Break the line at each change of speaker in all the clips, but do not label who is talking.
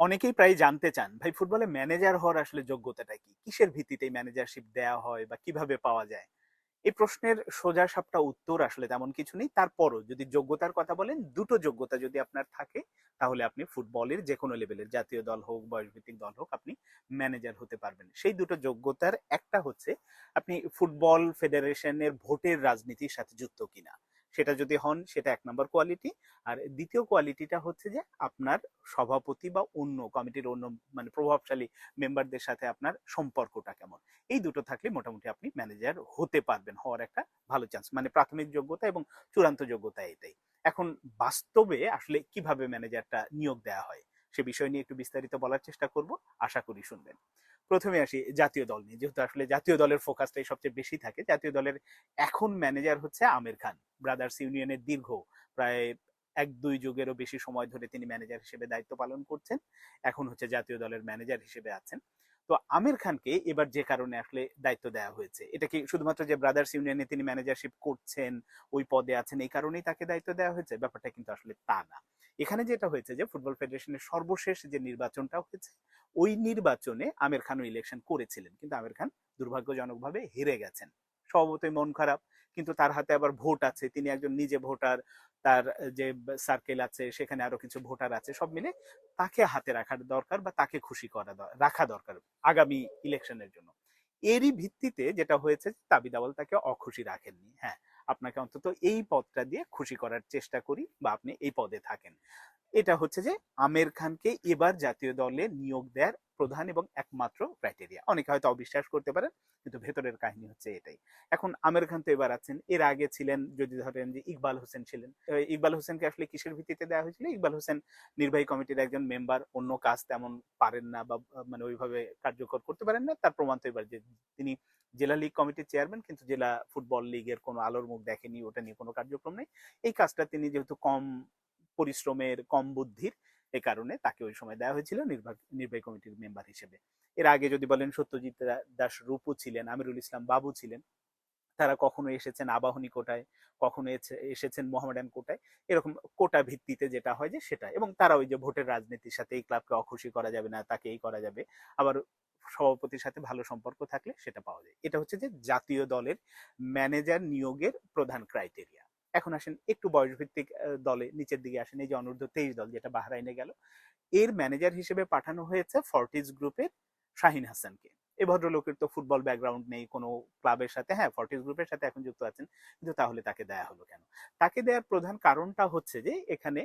অনেকেই প্রায় জানতে চান, ভাই, ফুটবলে ম্যানেজার হওয়ার আসলে যোগ্যতাটা কি? কিসের ভিত্তিতে ম্যানেজারশিপ দেয়া হয় বা কীভাবে পাওয়া যায়? এই প্রশ্নের সোজা সাপটা উত্তর আসলে তেমন কিছু নেই। তারপরও যদি যোগ্যতার কথা বলেন, দুটো যোগ্যতা যদি আপনার থাকে, তাহলে আপনি ফুটবলের যে কোনো লেভেলের, জাতীয় দল হোক, বয়সভিত্তিক দল হোক, আপনি ম্যানেজার হতে পারবেন। সেই দুটো যোগ্যতার একটা হচ্ছে, আপনি ফুটবল ফেডারেশনের ভোটের রাজনীতির সাথে যুক্ত কিনা। সেটা যদি হন, সেটা এক নম্বর কোয়ালিটি আর দ্বিতীয় কোয়ালিটিটা হচ্ছে যে আপনার সভাপতি বা অন্য কমিটির অন্য মানে প্রভাবশালী মেম্বারদের সাথে আপনার সম্পর্কটা কেমন? এই দুটো থাকলে মোটামুটি আপনি ম্যানেজার হতে পারবেন, হওয়ার একটা ভালো চান্স মানে প্রাথমিক যোগ্যতা এবং চূড়ান্ত যোগ্যতা এটাই। এখন বাস্তবে আসলে কীভাবে ম্যানেজারটা নিয়োগ দেওয়া হয়, সে বিষয় নিয়ে একটু বিস্তারিত বলার চেষ্টা করব, আশা করি শুনবেন। প্রথমে আসি জাতীয় দল নিয়ে। যেহেতু আসলে জাতীয় দলের ফোকাসটাই সবচেয়ে বেশি থাকে, জাতীয় দলের এখন ম্যানেজার হচ্ছে আমির খান। ব্রাদার্স ইউনিয়নের দীর্ঘ প্রায় এক দুই যুগেরও বেশি সময় ধরে তিনি ম্যানেজার হিসেবে দায়িত্ব পালন করছেন। এখন হচ্ছে জাতীয় দলের ম্যানেজার হিসেবে আছেন। তো আমির খানকে এবার যে কারণে আসলে দায়িত্ব দেওয়া হয়েছে, এটা কি শুধুমাত্র যে ব্রাদার্স ইউনিয়নে তিনি ম্যানেজারশিপ করছেন, ওই পদে আছেন, এই কারণেই তাকে দায়িত্ব দেওয়া হয়েছে? ব্যাপারটা কিন্তু আসলে তা না। এখানে যেটা হয়েছে যে ফুটবল ফেডারেশনের সর্বশেষ যে নির্বাচনটা হয়েছে, ওই নির্বাচনে আমির খানও ইলেকশন করেছিলেন। কিন্তু আমির খান দুর্ভাগ্যজনকভাবে হেরে গেছেন। স্বভাবতই মন খারাপ। কিন্তু তার হাতে আবার ভোট আছে। তিনি একজন নিজে ভোটার, তার যে সার্কেল আছে, সেখানে আরও কিছু ভোটার আছে, সব মিলে তাকে হাতে রাখার দরকার বা তাকে খুশি করা রাখা দরকার আগামী ইলেকশনের জন্য। এরই ভিত্তিতে যেটা হয়েছে তাবিদ আওয়াল তাকে অখুশি রাখেননি। হ্যাঁ আপনাকে অন্তত এই পদটা দিয়ে খুশি করার চেষ্টা করি বা আপনি এই পদে থাকেন। এটা হচ্ছে যে আমের খানকে এবার জাতীয় দলে নিয়োগ দেওয়ার প্রধান এবং একমাত্র ক্রাইটেরিয়া অনেকে হয়তো অবিশ্বাস করতে পারেন, কিন্তু ভেতরের কাহিনী হচ্ছে এটাই। এখন আমের খান তো এবার আছেন, এর আগে ছিলেন যদি ধরেন যে ইকবাল হোসেন ছিলেন। ইকবাল হোসেনকে আসলে কিসের ভিত্তিতে দেওয়া হয়েছিল? ইকবাল হোসেন নির্বাহী কমিটির একজন মেম্বার অন্য কাজ তেমন পারেন না বা মানে ওইভাবে কার্যকর করতে পারেন না। তার প্রমাণ তো এবার যে তিনি জেলা লীগ কমিটির চেয়ারম্যান কিন্তু জেলা ফুটবল লীগের কোনো আলোর মুখ দেখেনি, ওটা নিয়ে কোনো কার্যক্রম নেই। এই কাজটা তিনি যেহেতু কম পরিশ্রমের, কম বুদ্ধির, এ কারণে তাকে ওই সময় দেওয়া হয়েছিল নির্বাহী কমিটির মেম্বার হিসেবে। এর আগে যদি বলেন সত্যজিৎ দাস রূপু ছিলেন, আমিরুল ইসলাম বাবু ছিলেন, তারা কখনো এসেছেন আবাহনী কোটায় কখনো এসে- এসেছেন মোহামেডান কোটায়। এরকম কোটা ভিত্তিতে যেটা হয় যে সেটা এবং তারা ওই যে ভোটের রাজনীতির সাথে এই ক্লাবকে অখুশি করা যাবে না, তাকে এই করা যাবে। আবার সভাপতির সাথে ভালো সম্পর্ক থাকলে সেটা পাওয়া যায়। এটা হচ্ছে যে জাতীয় দলের ম্যানেজার নিয়োগের প্রধান ক্রাইটেরিয়া। এখন আসেন, একটু বয়সভিত্তিক দলে নিচের দিকে আসেন, এই যে অনূর্ধ্ব তেইশ দল যেটা বাহরাইনে গেল। এর ম্যানেজার হিসেবে পাঠানো হয়েছে ফর্টিজ গ্রুপের শাহিন হাসানকে। এই ভদ্রলোকের তো ফুটবল ব্যাকগ্রাউন্ড নেই, কোনো ক্লাবের সাথে। হ্যাঁ ফর্টিজ গ্রুপের সাথে এখন যুক্ত আছেন, কিন্তু তাহলে তাকে দেয়া হলো কেন? তাকে দেওয়ার প্রধান কারণটা হচ্ছে যে, এখানে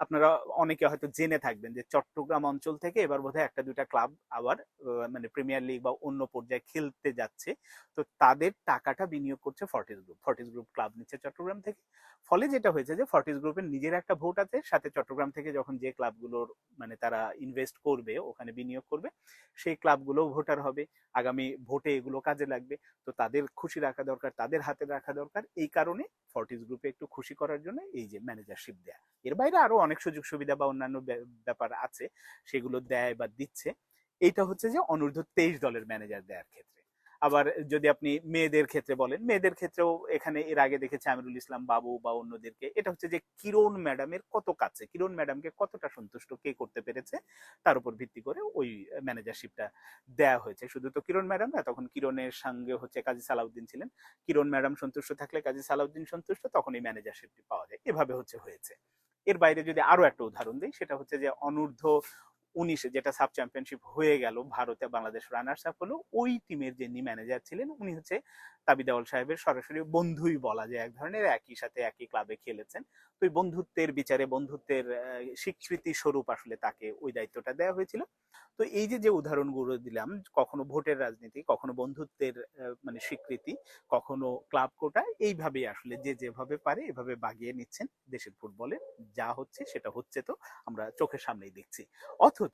আপনারা অনেকে হয়তো জেনে থাকবেন যে চট্টগ্রাম অঞ্চল থেকে এবার বোধহয় একটা দুইটা ক্লাব আবার মানে প্রিমিয়ার লিগ বা অন্য পর্যায়ে খেলতে যাচ্ছে। তো তাদের টাকাটা বিনিয়োগ করছে Fortis group Fortis group club নিচ্ছে চট্টগ্রাম থেকে। ফলে যেটা হয়েছে যে ফর্টিস গ্রুপের নিজের একটা ভোট আছে। সাথে চট্টগ্রাম থেকে যখন যে ক্লাবগুলোর মানে তারা ইনভেস্ট করবে, ওখানে বিনিয়োগ করবে, সেই ক্লাবগুলোও ভোটার হবে। আগামী ভোটে এগুলো কাজে লাগবে। তো তাদের খুশি রাখা দরকার, তাদের হাতে রাখা দরকার। এই কারণে ফর্টিস গ্রুপে একটু খুশি করার জন্য এই যে ম্যানেজারশিপ দেয়া। এর বাইরে আরও অনেক সুযোগ সুবিধা বা অন্যান্য ব্য- ব্যাপার আছে, সেগুলো দেয় বা দিচ্ছে। এইটা হচ্ছে যে অনূর্ধ্ব তেইশ দলের ম্যানেজার দেওয়ার ক্ষেত্রে। আবার যদি আপনি মেয়েদের ক্ষেত্রে বলেন, মেয়েদের ক্ষেত্রেও এখানে এর আগে দেখেছি আমিরুল ইসলাম বাবু বা অন্যদেরকে। এটা হচ্ছে যে কিরণ ম্যাডামের কত কাছে, কিরণ ম্যাডামকে কতটা সন্তুষ্ট, কে করতে পেরেছে, তার উপর ভিত্তি করে ওই ম্যানেজারশিপটা দেয়া হয়েছে। শুধু তো কিরণ ম্যাডাম না, তখন কিরণের সঙ্গে হচ্ছে কাজী সালাউদ্দিন ছিলেন। কিরণ ম্যাডাম সন্তুষ্ট থাকলে কাজী সালাউদ্দিন সন্তুষ্ট, তখন এই ম্যানেজারশিপটি পাওয়া যায়। এভাবে হচ্ছে হয়েছে। এর বাইরে যদি আরও একটা উদাহরণ দিই, সেটা হচ্ছে যে অনূর্ধ্ব উনিশে যেটা সাব চ্যাম্পিয়নশিপ হয়ে গেল ভারতে বাংলাদেশ রানার্স আপ হলো, ওই টিমের যিনি ম্যানেজার ছিলেন, উনি হচ্ছে তাবিদাউল সাহেবের সরাসরি বন্ধুই বলা যায়, এক ধরনের একই সাথে একই ক্লাবে খেলেছেন। তো ওই বন্ধুত্বের বিচারে, বন্ধুত্বের স্বীকৃতি স্বরূপ আসলে তাকে ওই দায়িত্বটা দেওয়া হয়েছিল। তো এই যে যে উদাহরণগুলো দিলাম, কখনো ভোটের রাজনীতি, কখনো বন্ধুত্বের মানে স্বীকৃতি, কখনো ক্লাব কোটা এইভাবেই আসলে যে, যেভাবে পারে এভাবে বাগিয়ে নিচ্ছেন দেশের ফুটবলে যা হচ্ছে সেটা হচ্ছে তো আমরা চোখের সামনেই দেখছি। অথচ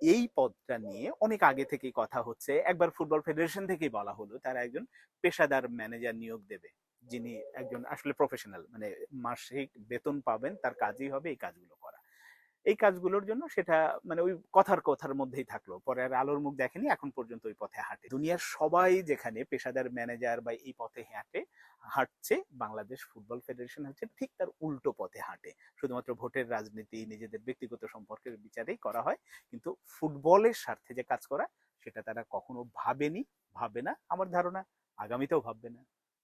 এই পদটা নিয়ে অনেক আগে থেকেই কথা হচ্ছে। একবার ফুটবল ফেডারেশন থেকেই বলা হলো, তারা একজন পেশাদার ম্যানেজার নিয়োগ দেবে, যিনি একজন আসলে প্রফেশনাল মানে মাসিক বেতন পাবেন, তার কাজই হবে এই কাজগুলো করা। এই কাজগুলোর জন্য সেটা মানে ওই কথার কথার মধ্যেই থাকল। পরে আর আলোর মুখ দেখেনি, এখন পর্যন্ত ওই পথে হাঁটে। দুনিয়ার সবাই যেখানে পেশাদার ম্যানেজার বা এই পথে হাঁটে, হাঁটছে, বাংলাদেশ ফুটবল ফেডারেশন হচ্ছে ঠিক তার উল্টো পথে হাঁটে। শুধুমাত্র ভোটের রাজনীতি, নিজেদের ব্যক্তিগত সম্পর্কের বিচারেই করা হয়। কিন্তু ফুটবলের স্বার্থে যে কাজ করা, সেটা তারা কখনো ভাবেনি, ভাবে না। আমার ধারণা, আগামীতেও ভাববে না।